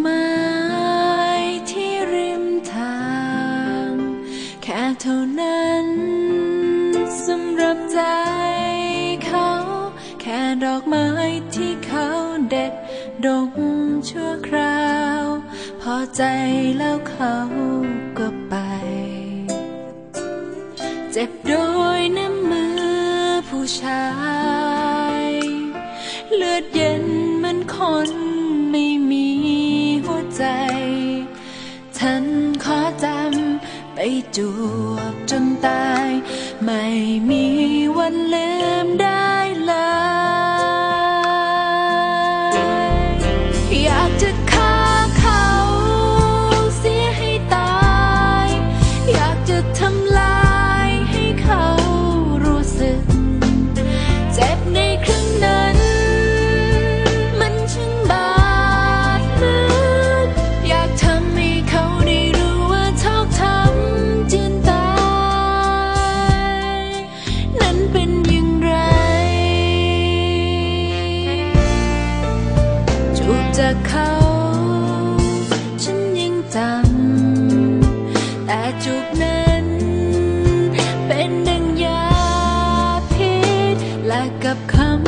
ไม้ที่ริมทาง แค่เท่านั้นสำหรับใจเขา แค่ดอกไม้ที่เขาเด็ดดงชั่วคราว พอใจแล้วเขาก็ไป เจ็บโดยน้ำมือผู้ชาย เลือดเย็นมันคน จวบจนตาย ไม่มีวันลืมได้ จากเขา ฉันยังจำแต่จูบนั้นเป็นดังยาพิษและกับคำ